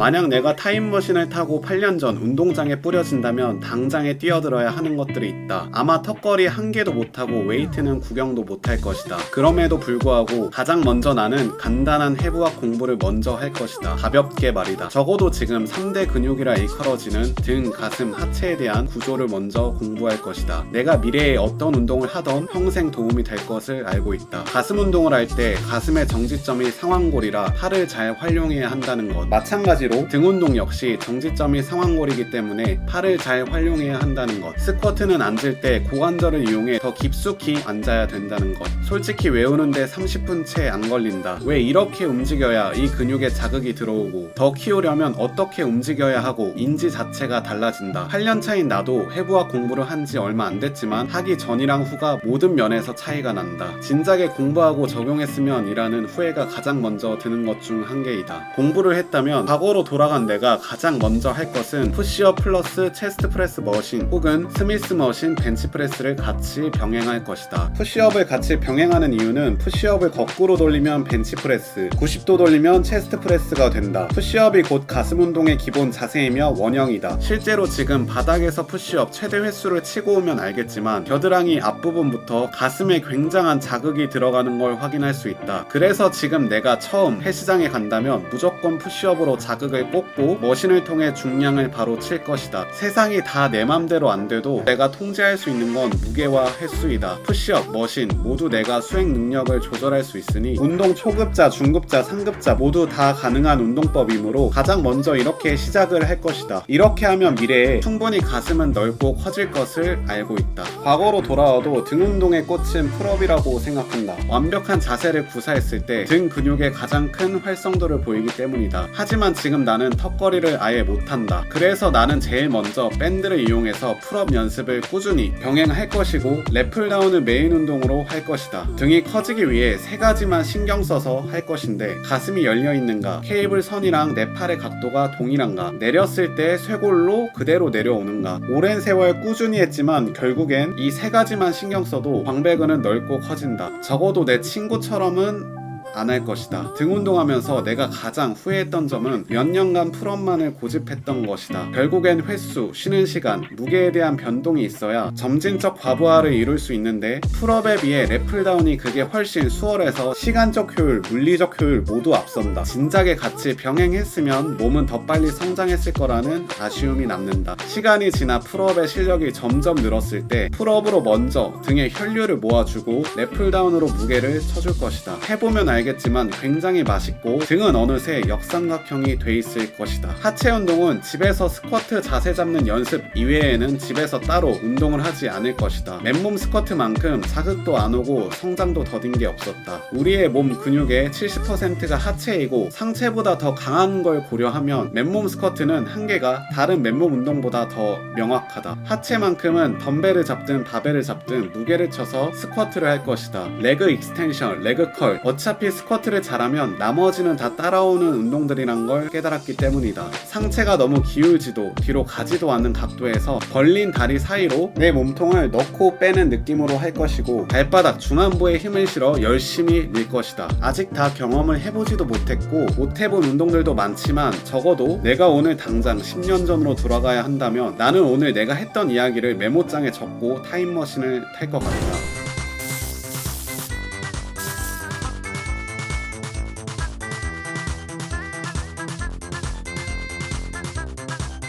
만약 내가 타임머신을 타고 8년 전 운동장에 뿌려진다면 당장에 뛰어들어야 하는 것들이 있다. 아마 턱걸이 한 개도 못하고 웨이트는 구경도 못할 것이다. 그럼에도 불구하고 가장 먼저 나는 간단한 해부학 공부를 먼저 할 것이다. 가볍게 말이다. 적어도 지금 3대 근육이라 일컬어지는 등, 가슴, 하체에 대한 구조를 먼저 공부할 것이다. 내가 미래에 어떤 운동을 하던 평생 도움이 될 것을 알고 있다. 가슴 운동을 할 때 가슴의 정지점이 상완골이라 팔을 잘 활용해야 한다는 것. 마찬가지로 등 운동 역시 정지점이 상완골이기 때문에 팔을 잘 활용해야 한다는 것. 스쿼트는 앉을 때 고관절을 이용해 더 깊숙이 앉아야 된다는 것. 솔직히 외우는데 30분 채 안 걸린다. 왜 이렇게 움직여야 이 근육에 자극이 들어오고 더 키우려면 어떻게 움직여야 하고 인지 자체가 달라진다. 8년 차인 나도 해부학 공부를 한 지 얼마 안 됐지만 하기 전이랑 후가 모든 면에서 차이가 난다. 진작에 공부하고 적용했으면 이라는 후회가 가장 먼저 드는 것 중 한 개이다. 공부를 했다면 과거로 돌아간 내가 가장 먼저 할 것은 푸시업 플러스 체스트 프레스 머신 혹은 스미스 머신 벤치 프레스를 같이 병행할 것이다. 푸시업을 같이 병행하는 이유는 푸시업을 거꾸로 돌리면 벤치 프레스, 90도 돌리면 체스트 프레스가 된다. 푸시업이 곧 가슴 운동의 기본 자세이며 원형이다. 실제로 지금 바닥에서 푸시업 최대 횟수를 치고 오면 알겠지만 겨드랑이 앞부분부터 가슴에 굉장한 자극이 들어가는 걸 확인할 수 있다. 그래서 지금 내가 처음 헬스장에 간다면 무조건 푸시업으로 자극 을 꽂고 머신을 통해 중량을 바로 칠 것이다. 세상이 다 내 맘대로 안 돼도 내가 통제할 수 있는 건 무게와 횟수이다. 푸시업, 머신 모두 내가 수행 능력을 조절할 수 있으니 운동 초급자, 중급자, 상급자 모두 다 가능한 운동법이므로 가장 먼저 이렇게 시작을 할 것이다. 이렇게 하면 미래에 충분히 가슴은 넓고 커질 것을 알고 있다. 과거로 돌아와도 등 운동의 꽃은 풀업이라고 생각한다. 완벽한 자세를 구사했을 때 등 근육의 가장 큰 활성도를 보이기 때문이다. 하지만 지금 나는 턱걸이를 아예 못한다. 그래서 나는 제일 먼저 밴드를 이용해서 풀업 연습을 꾸준히 병행할 것이고 랩풀다운을 메인 운동으로 할 것이다. 등이 커지기 위해 세 가지만 신경 써서 할 것인데 가슴이 열려 있는가, 케이블 선이랑 내 팔의 각도가 동일한가, 내렸을 때 쇄골로 그대로 내려오는가. 오랜 세월 꾸준히 했지만 결국엔 이 세 가지만 신경 써도 광배근은 넓고 커진다. 적어도 내 친구처럼은 안 할 것이다. 등 운동하면서 내가 가장 후회했던 점은 몇 년간 풀업만을 고집했던 것이다. 결국엔 횟수, 쉬는 시간, 무게에 대한 변동이 있어야 점진적 과부하를 이룰 수 있는데 풀업에 비해 랩풀다운이 그게 훨씬 수월해서 시간적 효율, 물리적 효율 모두 앞선다. 진작에 같이 병행했으면 몸은 더 빨리 성장했을 거라는 아쉬움이 남는다. 시간이 지나 풀업의 실력이 점점 늘었을 때 풀업으로 먼저 등에 혈류를 모아주고 랩풀다운으로 무게를 쳐줄 것이다. 해보면 알 겠지만 굉장히 맛있고 등은 어느새 역삼각형이 돼 있을 것이다. 하체 운동은 집에서 스쿼트 자세 잡는 연습 이외에는 집에서 따로 운동을 하지 않을 것이다. 맨몸 스쿼트만큼 자극도 안 오고 성장도 더딘 게 없었다. 우리의 몸 근육의 70%가 하체이고 상체보다 더 강한 걸 고려하면 맨몸 스쿼트는 한계가 다른 맨몸 운동보다 더 명확하다. 하체만큼은 덤벨을 잡든 바벨을 잡든 무게를 쳐서 스쿼트를 할 것이다. 레그 익스텐션, 레그 컬. 어차피 스쿼트를 잘하면 나머지는 다 따라오는 운동들이란 걸 깨달았기 때문이다. 상체가 너무 기울지도 뒤로 가지도 않는 각도에서 벌린 다리 사이로 내 몸통을 넣고 빼는 느낌으로 할 것이고 발바닥 중안부에 힘을 실어 열심히 밀 것이다. 아직 다 경험을 해보지도 못했고 못 해본 운동들도 많지만 적어도 내가 오늘 당장 10년 전으로 돌아가야 한다면 나는 오늘 내가 했던 이야기를 메모장에 적고 타임머신을 탈 것 같다.